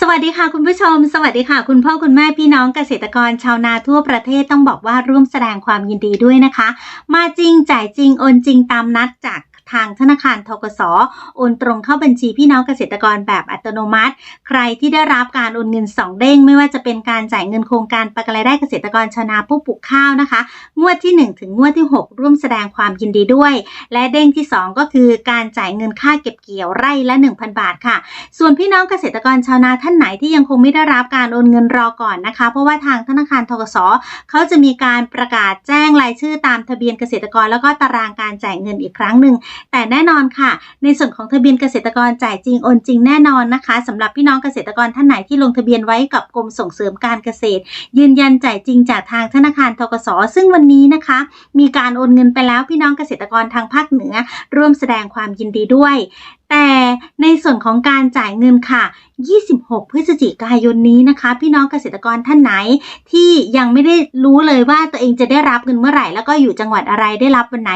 สวัสดีค่ะคุณผู้ชม สวัสดีค่ะ คุณพ่อคุณแม่พี่น้องเกษตรกรชาวนาทั่วประเทศต้องบอกว่าร่วมแสดงความยินดีด้วยนะคะ มาจริงจ่ายจริงโอนจริงตามนัดจาก ทางธนาคารทกสโอนตรงเข้าบัญชีพี่น้องเกษตรกรแบบอัตโนมัติ ใครที่ได้รับการโอนเงิน 2 เด้ง ไม่ว่าจะเป็นการจ่ายเงินโครงการประกันรายได้เกษตรกรชนาผู้ปลูกข้าวนะคะ งวดที่ 1 ถึงงวดที่ 6 ร่วมแสดงความยินดีด้วย และเด้งที่ 2 ก็คือการจ่ายเงินค่าเก็บเกี่ยวไร่ละ 1,000 บาทค่ะ ส่วนพี่น้องเกษตรกรชาวนาท่านไหนที่ยังคงไม่ได้รับการโอนเงินรอก่อนนะคะ เพราะว่าทางธนาคารทกสเขาจะมีการประกาศแจ้งรายชื่อตามทะเบียนเกษตรกรแล้วก็ตารางการจ่ายเงินอีกครั้งหนึ่งแต่แน่นอนค่ะ ในส่วนของทะเบียนเกษตรกรจ่ายจริงโอนจริงแน่นอนนะคะสำหรับพี่น้องเกษตรกรท่านไหนที่ลงทะเบียนไว้กับกรมส่งเสริมการเกษตร ยืนยันจ่ายจริงจากทางธนาคารทกสซึ่งวันนี้นะคะ มีการโอนเงินไปแล้วพี่น้องเกษตรกรทางภาคเหนือ ร่วมแสดงความยินดีด้วย แต่ ในส่วนของการจ่ายเงินค่ะ 26 พฤศจิกายนนี้นะคะ พี่น้องเกษตรกรท่านไหน ที่ยังไม่ได้รู้เลยว่าตัวเองจะได้รับเงินเมื่อไหร่ แล้วก็อยู่จังหวัดอะไรได้รับวันไหน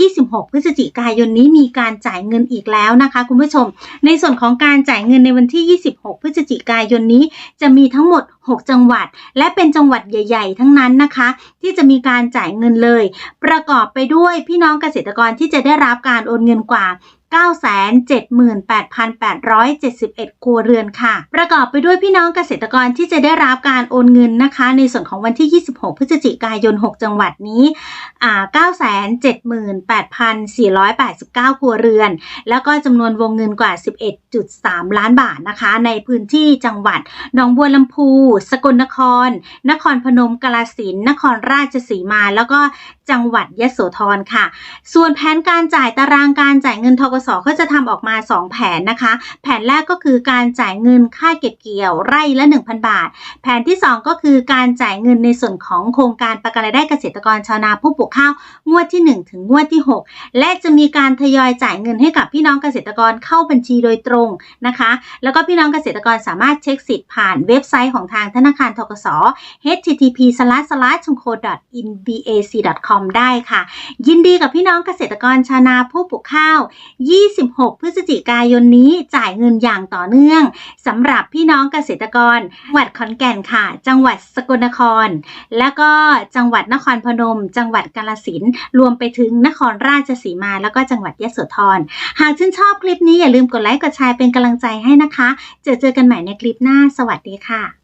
26 พฤศจิกายนนี้มีการจ่ายเงินอีกแล้วนะคะ คุณผู้ชม ในส่วนของการจ่ายเงินในวันที่ 26 พฤศจิกายนนี้ จะมีทั้งหมด 6 จังหวัด และเป็นจังหวัดใหญ่ ๆ ทั้งนั้นนะคะ ที่จะมีการจ่ายเงินเลย ประกอบไปด้วยพี่น้องเกษตรกรที่จะได้รับการโอนเงินกว่า 978,871 ครัวเรือนค่ะ ประกอบไปด้วยพี่น้องเกษตรกรที่จะได้รับการโอนเงินนะคะ ในส่วนของวันที่ 26 พฤศจิกายน 6 จังหวัดนี้978,489 ครัวเรือน แล้วก็จำนวนวงเงินกว่า 11.3 ล้านบาทนะคะ ในพื้นที่จังหวัดหนองบัวลำพู สกลนคร นครพนมกาฬสินนครราชสีมา แล้วก็จังหวัดยะโสธรค่ะ ส่วนแผนการจ่ายตารางการจ่ายเงินทกสก็จะทำออกมา 2 แผนนะคะ แผนแรกก็คือการจ่ายเงินค่าเก็บเกี่ยวไร่ละ 1,000 บาท แผนที่ 2 ก็คือการจ่ายเงินในส่วนของโครงการประกันรายได้เกษตรกรชาวนาผู้ปลูกข้าวงวดที่ 1 ถึงงวดที่ 6 และจะมีการทยอยจ่ายเงินให้กับพี่น้องเกษตรกรเข้าบัญชีโดยตรงนะคะ แล้วก็พี่น้องเกษตรกรสามารถเช็คสิทธิ์ผ่านเว็บไซต์ของทางธนาคารทกส http c h u n k o in bac com ได้ค่ะ ยินดีกับพี่น้องเกษตรกรชาวนาผู้ปลูกข้าว26 พฤศจิกายนนี้จ่ายเงินอย่างต่อเนื่องสำหรับพี่น้องเกษตรกรจังหวัดขอนแก่นค่ะ จังหวัดสกลนคร แล้วก็จังหวัดนครพนม จังหวัดกาฬสินธุ์รวมไปถึงนครราชสีมา แล้วก็จังหวัดยะโสธรหากชื่นชอบคลิปนี้อย่าลืมกดไลค์กดแชร์เป็นกำลังใจให้นะคะ เจอเจอกันใหม่ในคลิปหน้าสวัสดีค่ะ